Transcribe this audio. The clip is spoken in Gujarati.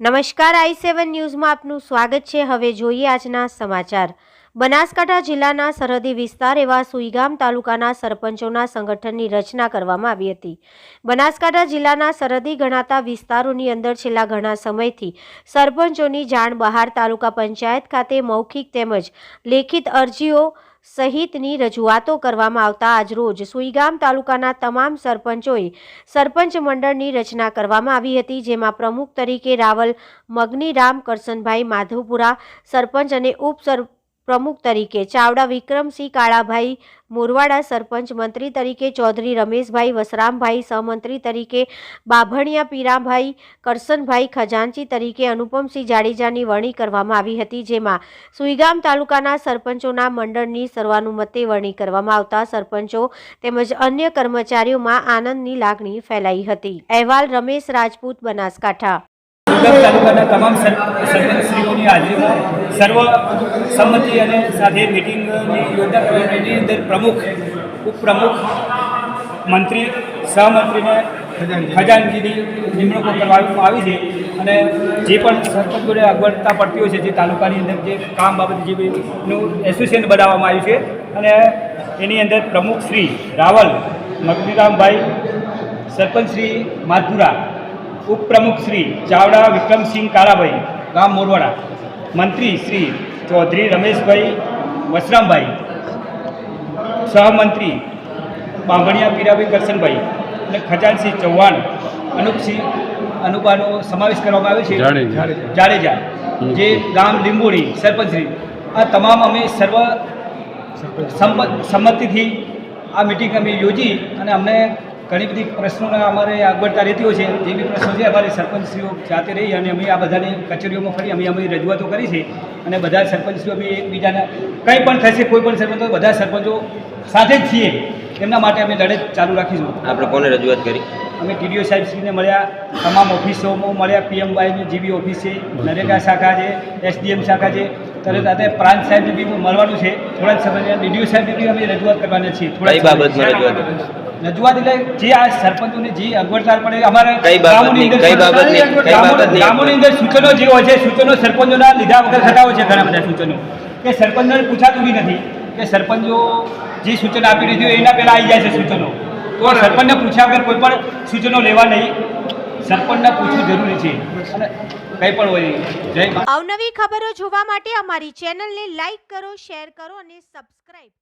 નમસ્કાર, આઈ સેવન ન્યૂઝમાં આપનું સ્વાગત છે. હવે જોઈએ આજના સમાચાર. બનાસકાંઠા જિલ્લાના સરહદી વિસ્તાર એવા સુઈગામ તાલુકાના સરપંચોના સંગઠનની રચના કરવામાં આવી હતી. બનાસકાંઠા જિલ્લાના સરહદી ગણાતા વિસ્તારોની અંદર છેલ્લા ઘણા સમયથી સરપંચોની જાણ બહાર તાલુકા પંચાયત ખાતે મૌખિક તેમજ લેખિત અરજીઓ સહિતની રજૂઆતો કરવામાં આવતા આજરોજ સુઈગામ તાલુકાના તમામ સરપંચોએ સરપંચ મંડળની રચના કરવામાં આવી હતી, જેમાં પ્રમુખ તરીકે રાવલ, મગનીરામ કરસનભાઈ માધવપુરા, સરપંચ અને ઉપસર પ્રમુખ તરીકે. ચાવડા વિક્રમસિંહ કાળાભાઈ મોરવાડા સરપંચ મંત્રી તરીકે, ચૌધરી રમેશભાઈ વસરામભાઈ સહમંત્રી તરીકે, બાભણિયા પીરાભાઈ કરસનભાઈ ખજાનચી તરીકે, અનુપમસિંહ જાડેજાની વરણી કરવામાં આવી હતી, જેમાં સુઈગામ તાલુકાના સરપંચોના મંડળની સર્વાનુમતે વરણી કરવામાં આવતા સરપંચો તેમજ અન્ય કર્મચારીઓમાં આનંદની લાગણી ફેલાઈ હતી. અહેવાલ રમેશ રાજપૂત બનાસકાંઠા. સુરત તાલુકાના તમામ સર, સરપંચશ્રીઓની હાજરીમાં સર્વ સંમતિ અને સાથે મિટિંગની યોજના કરવામાં એની અંદર પ્રમુખ, ઉપપ્રમુખ, મંત્રી, સહમંત્રીને ખજાનજીની નિમણૂકો કરવામાં આવી છે. અને જે પણ સરપંચોને અગવડતા પડતી હોય છે, જે તાલુકાની અંદર જે કામ બાબતે જે નું એસોસિએશન બનાવવામાં આવ્યું છે. અને એની અંદર પ્રમુખ શ્રી રાવલ, મગનીરામભાઈ સરપંચ શ્રી માધપુરા ઉપપ્રમુખ શ્રી ચાવડા વિક્રમસિંહ કાળાભાઈ ગામ મોરવાડા. મંત્રી શ્રી ચૌધરી રમેશભાઈ વસરામભાઈ. સહમંત્રી બાંભણિયા પીરાભાઈ કરશનભાઈ અને ખજાનસિંહ ચૌહાણ અનુપસિંહ અનુપાનો સમાવેશ કરવામાં આવ્યો છે. જાડેજા. જે ગામ લીંબોડી સરપંચશ્રી. આ તમામ અમે સર્વ સંમત સંમતિથી આ મિટિંગ અમે યોજી અને અમને ઘણી બધી પ્રશ્નોના અમારે આગળતા રહેતી હોય છે. જે બી પ્રશ્નો છે અમારે સરપંચશ્રીઓ જાતે રહી અને અમે આ બધાની કચેરીઓમાં ફરી અમે અમે રજૂઆતો કરી છે અને બધા સરપંચશ્રીઓ બી એકબીજાના કંઈ પણ થશે કોઈ પણ સરપંચો બધા સરપંચો સાથે જ છીએ. એમના માટે અમે લડત ચાલુ રાખીશું. આપણે કોને રજૂઆત કરી? અમે ટીડીઓ સાહેબશ્રીને મળ્યા તમામ ઓફિસોમાં મળ્યા પીએમવાયની જીબી ઓફિસ છે નરેગા શાખા છે એસડીએમ શાખા છે. તરત આજે પ્રાંત સાહેબને બી મળવાનું છે. થોડા જ સમયમાં ડીડીઓ સાહેબને બી અમે રજૂઆત કરવાના છીએ. થોડા બાબત બાબતમાં રજૂઆત રજૂઆત એટલે જે આ સરપંચોને જે અગવડતા પડે અમારે કઈ બાબતની? કઈ બાબતની? કઈ ગામો- બાબતની? ગામોની અંદર સૂચનો જે હોય છે સૂચનો સરપંચોના લીધા વગર થતા હોય છે ઘણા બધા સૂચનો કે સરપંચને પૂછાતું બી નથી કે સરપંચો જે સૂચન આપી દીધું એના પહેલાં આવી જાય છે સૂચનો તો સરપંચને પૂછ્યા વગર કોઈ પણ સૂચનો લેવા નહીં સરપંચને પૂછવું જરૂરી છે અને કંઈ પણ હોય જય અવનવી ખબરો જોવા માટે અમારી ચેનલને લાઈક કરો શેર કરો અને સબસ્ક્રાઇબ